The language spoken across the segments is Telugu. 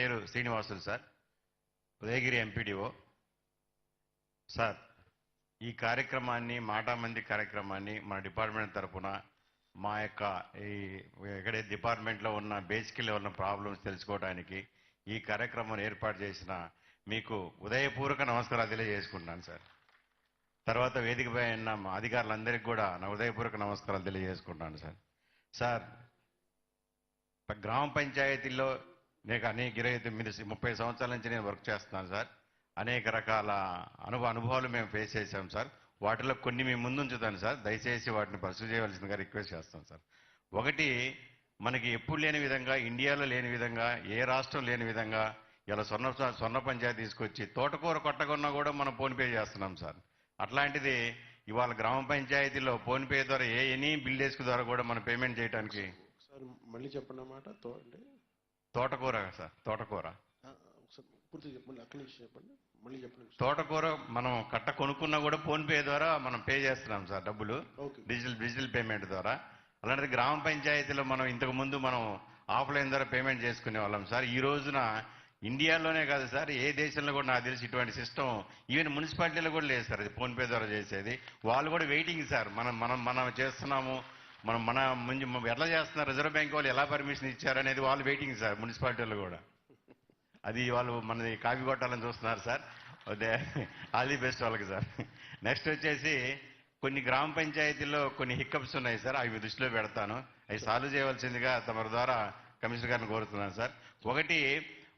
పేరు Srinivasulu sir. Udayagiri MPDO. Sir ఈ కార్యక్రమాన్ని మాటామంది కార్యక్రమాన్ని మన డిపార్ట్మెంట్ తరపున మా యొక్క ఈ ఎక్కడే డిపార్ట్మెంట్లో ఉన్న బేసిక్లో ఉన్న ప్రాబ్లమ్స్ తెలుసుకోవడానికి ఈ కార్యక్రమం ఏర్పాటు చేసిన మీకు ఉదయపూర్వక నమస్కారాలు తెలియజేసుకుంటున్నాను సార్. తర్వాత వేదికపై ఉన్న మా అధికారులందరికీ కూడా నా ఉదయపూర్వక నమస్కారాలు తెలియజేసుకుంటున్నాను సార్. సార్ గ్రామ పంచాయతీల్లో నీకు అనేక ఇరవై తొమ్మిది ముప్పై సంవత్సరాల నుంచి నేను వర్క్ చేస్తున్నాను సార్. అనేక రకాల అనుభవ అనుభవాలు మేము ఫేస్ చేశాం సార్. వాటిలో కొన్ని మేము ముందు ఉంచుతాను సార్. దయచేసి వాటిని పరిశీలి చేయవలసిందిగా రిక్వెస్ట్ చేస్తాం సార్. ఒకటి మనకి ఎప్పుడు లేని విధంగా ఇండియాలో లేని విధంగా ఏ రాష్ట్రం లేని విధంగా ఇలా స్వర్ణ స్వర్ణ పంచాయతీ తీసుకొచ్చి తోటకూర కొట్టకున్నా కూడా మనం ఫోన్పే చేస్తున్నాం సార్. అట్లాంటిది ఇవాళ గ్రామ పంచాయతీలో ఫోన్పే ద్వారా ఏ ఎనీ బిల్ డెస్క్ ద్వారా కూడా మనం పేమెంట్ చేయడానికి సార్ మళ్ళీ చెప్పండి అన్నమాట. అంటే తోటకూర సార్ తోటకూర. ఆ, ఒకసారి పూర్తిగా చెప్పండి అక్కడి నుంచి చెప్పండి మళ్ళీ చెప్పండి తోటకూర మనం కట్ట కొనుక్కున్నా కూడా ఫోన్ పే ద్వారా మనం పే చేస్తున్నాం సార్ డబ్బులు డిజిటల్ డిజిటల్ పేమెంట్ ద్వారా. అలాంటిది గ్రామ పంచాయతీలో మనం ఇంతకు ముందు మనం ఆఫ్లైన్ ద్వారా పేమెంట్ చేసుకునే వాళ్ళం సార్. ఈ రోజున ఇండియాలోనే కాదు సార్ ఏ దేశంలో కూడా నాకు తెలిసి ఇటువంటి సిస్టమ్ ఈవెన్ మున్సిపాలిటీలో కూడా లేదు సార్ అది ఫోన్ పే ద్వారా చేసేది. వాళ్ళు కూడా వెయిటింగ్ సార్ మనం మనం మనం చేస్తున్నాము మనం మన ముందు ఎట్లా చేస్తున్నారు? రిజర్వ్ బ్యాంక్ వాళ్ళు ఎలా పర్మిషన్ ఇచ్చారనేది వాళ్ళు వెయిటింగ్ సార్ మున్సిపాలిటీలు కూడా. అది వాళ్ళు మనది కాపీ కొట్టాలని చూస్తున్నారు సార్ అదే ఆల్ ది బెస్ట్ వాళ్ళకి సార్ నెక్స్ట్ వచ్చేసి కొన్ని గ్రామ పంచాయతీల్లో కొన్ని హిక్కప్స్ ఉన్నాయి సార్ అవి దృష్టిలో పెడతాను. అవి సాల్వ్ చేయవలసిందిగా తమ ద్వారా కమిషనర్ గారిని కోరుతున్నాను సార్ ఒకటి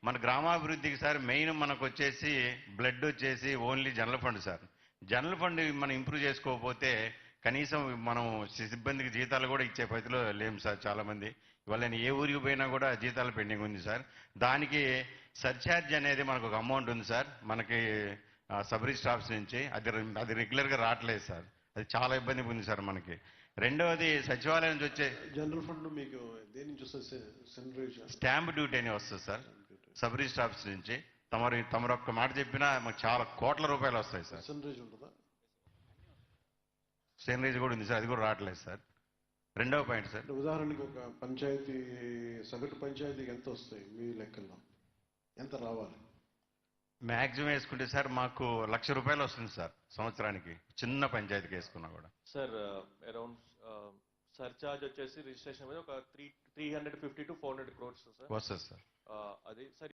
మన గ్రామాభివృద్ధికి సార్ మెయిన్ మనకు వచ్చేసి బ్లడ్ వచ్చేసి only general fund sir general fund మనం ఇంప్రూవ్ చేసుకోకపోతే కనీసం మనం సిబ్బందికి జీతాలు కూడా ఇచ్చే పరిధిలో లేము సార్ చాలా మంది ఇవాళ నేను ఏ ఊరికి పోయినా కూడా జీతాలు పెండింగ్ ఉంది సార్. దానికి సర్ఛార్జ్ అనేది మనకు ఒక అమౌంట్ ఉంది సార్. మనకి సబరీ స్టాఫ్స్ నుంచి. అది అది రెగ్యులర్గా రావట్లేదు సార్. అది చాలా ఇబ్బంది ఉంది సార్ మనకి. రెండవది సచివాలయం నుంచి వచ్చే జనరల్ ఫండ్ మీకు దేని నుంచి వస్తుంది సెంట్రల్ స్టాంప్ డ్యూటీ అని వస్తుంది సార్. సబరీ స్టాఫ్స్ నుంచి. తమరు తమరు ఒక్క మాట చెప్పినా మాకు చాలా కోట్ల రూపాయలు వస్తాయి సార్. సెనరేజ్ కూడా ఉంది సార్ అది కూడా రావట్లేదు సార్. రెండవ పాయింట్ సార్. ఉదాహరణకి ఒక పంచాయతీ సగటు పంచాయతీకి ఎంత వస్తాయి మీ లెక్కల్లో? ఎంత రావాలి? మ్యాక్సిమం వేసుకుంటే సార్ మాకు లక్ష రూపాయలు వస్తుంది సార్ సంవత్సరానికి. చిన్న పంచాయతీకి వేసుకున్నా కూడా. సార్ అరౌండ్ సర్చార్జ్ వచ్చేసి రిజిస్ట్రేషన్ మీద ఒక three three hundred fifty to four hundred crores sir. వస్తుంది సార్. అది సార్